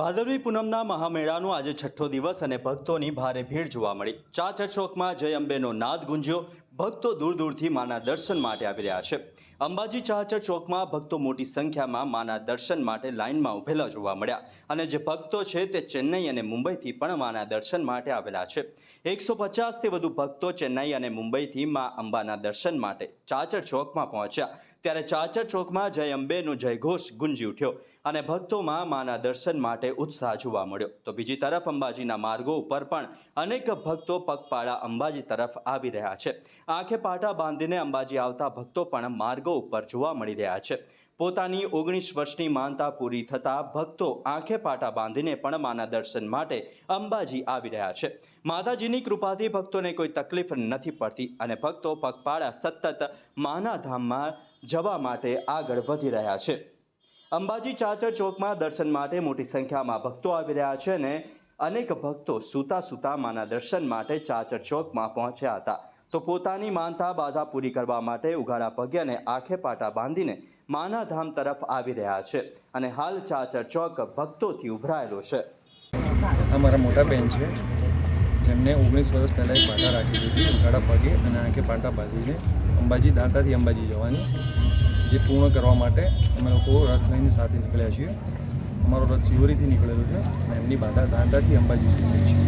ભાદરવી પૂનમના મહામેળાનો આજે છઠ્ઠો દિવસ અને ભક્તોની ભારે ભીડ જોવા મળી. ચાચર ચોકમાં જય અંબેનો નાદ ગુંજ્યો. ભક્તો દૂર દૂરથી માના દર્શન માટે આવી રહ્યા છે. અંબાજી ચાચર ચોકમાં ભક્તો મોટી સંખ્યામાં માના દર્શન માટે લાઇનમાં ઉભેલા જોવા મળ્યા અને જે ભક્તો છે તે ચેન્નઈ અને મુંબઈથી પણ માના દર્શન માટે આવેલા છે. એકસો પચાસથી વધુ ભક્તો ચેન્નઈ અને મુંબઈથી મા અંબાના દર્શન માટે ચાચર ચોકમાં પહોંચ્યા. ત્યારે ચાચર ચોકમાં જય અંબેનો જયઘોષ ગુંજી ઉઠ્યો અને ભક્તોમાં માના દર્શન માટે ઉત્સાહ જોવા મળ્યો. તો બીજી તરફ અંબાજીના માર્ગો ઉપર પણ અનેક ભક્તો પગપાળા અંબાજી તરફ આવી રહ્યા છે. આંખે પાટા બાંધીને અંબાજી આવતા ભક્તો પણ માર્ગો ઉપર જોવા મળી રહ્યા છે. પોતાની ઓગણીસ વર્ષની માનતા પૂરી થતાં ભક્તો આંખે પાટા બાંધીને પણ માના દર્શન માટે અંબાજી આવી રહ્યા છે. માતાજીની કૃપાથી ભક્તોને કોઈ તકલીફ નથી પડતી અને ભક્તો પગપાળા સતત માના ધામમાં જવા માટે આગળ વધી રહ્યા છે. અંબાજી ચાચર ચોકમાં દર્શન માટે મોટી સંખ્યામાં ભક્તો આવી રહ્યા છે અને અનેક ભક્તો સૂતા સૂતા માના દર્શન માટે ચાચર ચોકમાં પહોંચ્યા હતા. તો પોતાની માનતા બાધા પૂરી કરવા માટે ઉઘાડા પગે આંખે પાટા બાંધીને માના ધામ તરફ આવી રહ્યા છે અને હાલ ચાચર ચોક ભક્તોથી ઉભરાયેલો છે. અમારા મોટા બેન છે, જેમને ઓગણીસ વર્ષ પહેલાં એક પાટા રાખી દીધી ઉઘાડા પગે અને આંખે પાટા બાંધીને અંબાજી દાંતાથી અંબાજી જવાની, જે પૂર્ણ કરવા માટે અમે લોકો રથ લઈને સાથે નીકળ્યા છીએ. અમારો રથ સિવરીથી નીકળેલો છે અને એમની બાધા દાંતાથી અંબાજી સુધી છે.